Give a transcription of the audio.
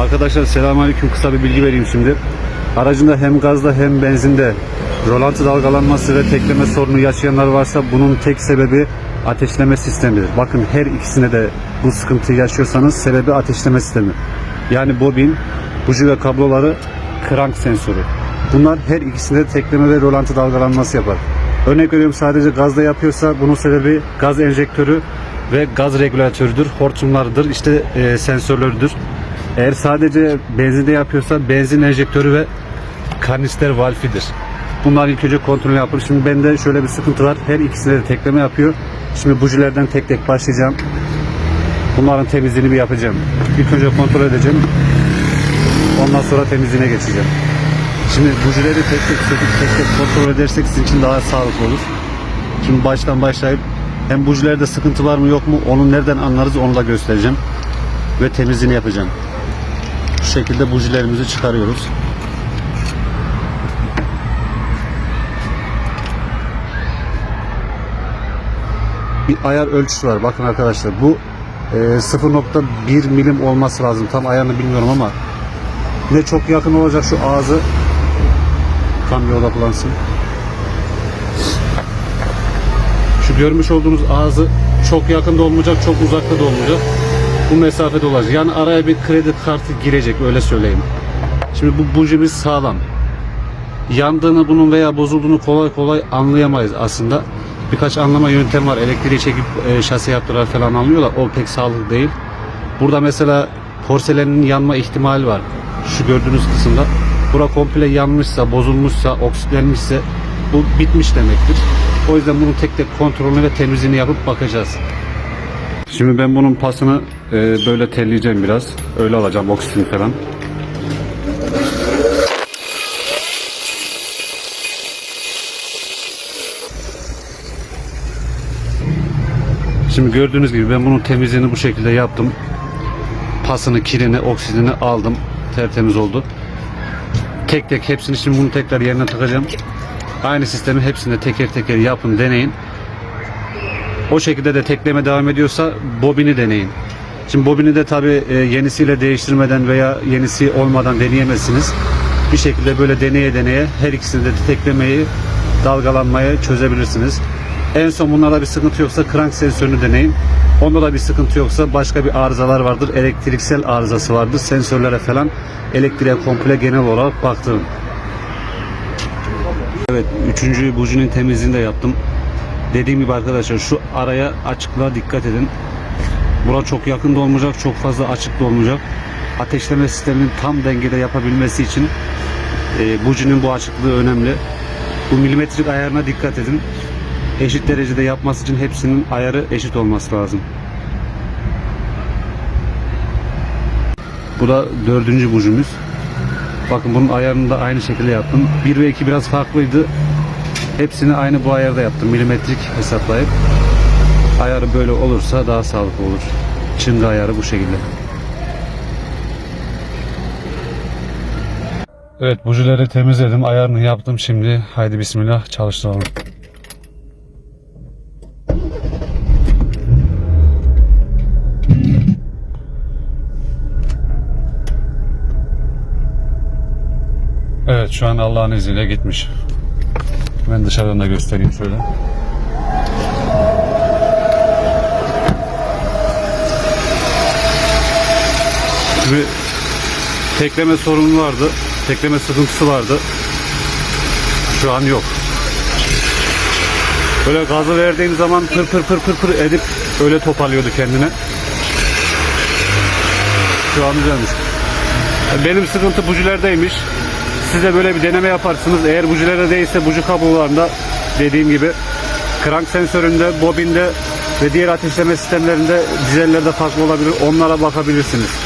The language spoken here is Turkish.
Arkadaşlar selamünaleyküm kısa bir bilgi vereyim şimdi. Aracında hem gazda hem benzinde rolantı dalgalanması ve tekleme sorunu yaşayanlar varsa bunun tek sebebi ateşleme sistemidir. Bakın her ikisine de bu sıkıntıyı yaşıyorsanız sebebi ateşleme sistemi. Yani bobin, buji ve kabloları krank sensörü. Bunlar her ikisinde de tekleme ve rolantı dalgalanması yapar. Örnek veriyorum sadece gazda yapıyorsa bunun sebebi gaz enjektörü ve gaz regülatörüdür, hortumlarıdır, işte e, sensörleridir. Eğer sadece benzinde yapıyorsa benzin enjektörü ve kanister valfidir. Bunlar ilk önce kontrol yapılır. Şimdi bende şöyle bir sıkıntı var. Her ikisinde de tekleme yapıyor. Şimdi bujilerden tek tek başlayacağım. Bunların temizliğini bir yapacağım. İlk önce kontrol edeceğim. Ondan sonra temizliğine geçeceğim. Şimdi bujileri tek tek söküp tek tek kontrol edersek sizin için daha sağlıklı olur. Şimdi baştan başlayıp hem bujilerde sıkıntı var mı yok mu onu nereden anlarız onu da göstereceğim. Ve temizliğini yapacağım. Bu şekilde bujilerimizi çıkarıyoruz. Bir ayar ölçüsü var. Bakın arkadaşlar bu e, 0.1 milim olması lazım. Tam ayarını bilmiyorum ama ne çok yakın olacak şu ağzı tam bir odaklansın. Şu görmüş olduğunuz ağzı çok yakında olmayacak, çok uzakta da olmayacak. Bu mesafede olacak. Yani araya bir kredi kartı girecek öyle söyleyeyim. Şimdi bu bujimiz sağlam. Yandığını bunun veya bozulduğunu kolay kolay anlayamayız aslında. Birkaç anlama yöntem var. Elektriği çekip e, şase yaptılar falan anlıyorlar. O pek sağlıklı değil. Burada mesela porselenin yanma ihtimali var. Şu gördüğünüz kısımda. Bura komple yanmışsa, bozulmuşsa, oksitlenmişse bu bitmiş demektir. O yüzden bunun tek tek kontrolünü ve temizliğini yapıp bakacağız. Şimdi ben bunun pasını e, böyle telleyeceğim biraz. Öyle alacağım oksijen falan. Şimdi gördüğünüz gibi ben bunun temizliğini bu şekilde yaptım. Pasını, kirini, oksijeni aldım. Tertemiz oldu. Tek tek hepsini şimdi bunu tekrar yerine takacağım. Aynı sistemi hepsinde teker teker yapın, deneyin. O şekilde de tekleme devam ediyorsa bobini deneyin. Şimdi bobini de tabi yenisiyle değiştirmeden veya yenisi olmadan deneyemezsiniz. Bir şekilde böyle deneye deneye her ikisini de teklemeyi, dalgalanmayı çözebilirsiniz. En son bunlarda bir sıkıntı yoksa crank sensörünü deneyin. Onda da bir sıkıntı yoksa başka bir arızalar vardır. Elektriksel arızası vardır. Sensörlere falan elektriğe komple genel olarak baktım. Evet, üçüncü bujinin temizliğini de yaptım. Dediğim gibi arkadaşlar şu araya açıklığa dikkat edin. Bura çok yakın da olmayacak, çok fazla açık da olmayacak. Ateşleme sisteminin tam dengede yapabilmesi için e, bujinin bu açıklığı önemli. Bu milimetrik ayarına dikkat edin. Eşit derecede yapması için hepsinin ayarı eşit olması lazım. Bu da dördüncü bujumuz. Bakın bunun ayarını da aynı şekilde yaptım. 1 ve 2 biraz farklıydı. Hepsini aynı bu ayarda yaptım. Milimetrik hesaplayıp. Ayarı böyle olursa daha sağlıklı olur. Çınga ayarı bu şekilde. Evet bujileri temizledim. Ayarını yaptım şimdi. Haydi bismillah çalıştıralım. Evet şu an Allah'ın izniyle gitmiş. Ben dışarıdan da göstereyim şöyle. Bir tekleme sorunu vardı. Tekleme sıkıntısı vardı. Şu an yok. Böyle gazı verdiğim zaman pır pır pır pır pır edip öyle toparlıyordu kendine. Şu an düzelmiş. Benim sıkıntı bujilerdeymiş. Siz de böyle bir deneme yaparsınız. Eğer bujilerde değilse buji kablolarında dediğim gibi crank sensöründe, bobinde ve diğer ateşleme sistemlerinde dizellerde farklı olabilir. Onlara bakabilirsiniz.